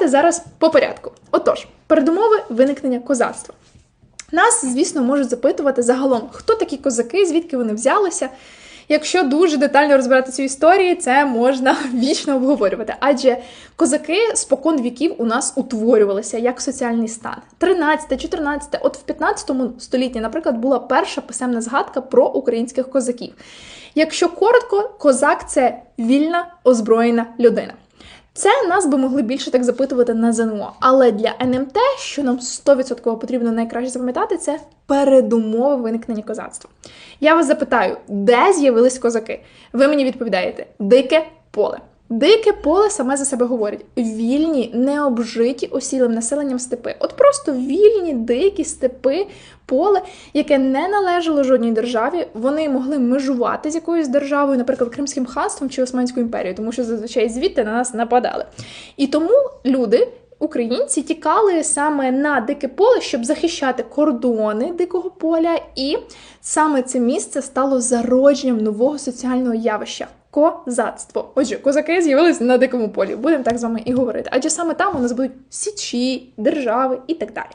давайте зараз по порядку. Отож, передумови виникнення козацтва. Нас, звісно, можуть запитувати загалом, хто такі козаки, звідки вони взялися. Якщо дуже детально розбирати цю історію, це можна вічно обговорювати. Адже козаки спокон віків у нас утворювалися як соціальний стан. 13, 14, от в 15 столітті, наприклад, була перша писемна згадка про українських козаків. Якщо коротко, козак це вільна озброєна людина. Це нас би могли більше так запитувати на ЗНО. Але для НМТ, що нам 100% потрібно найкраще запам'ятати, це передумови виникнення козацтва. Я вас запитаю, де з'явились козаки? Ви мені відповідаєте: дике поле. Дике поле саме за себе говорить: вільні, необжиті осілим населенням степи. От просто вільні, дикі степи, поле, яке не належало жодній державі. Вони могли межувати з якоюсь державою, наприклад, Кримським ханством чи Османською імперією, тому що зазвичай звідти на нас нападали. І тому люди. Українці тікали саме на дике поле, щоб захищати кордони дикого поля, і саме це місце стало зародженням нового соціального явища козацтво. Отже, козаки з'явилися на дикому полі. Будемо так з вами і говорити. Адже саме там у нас будуть січі, держави і так далі.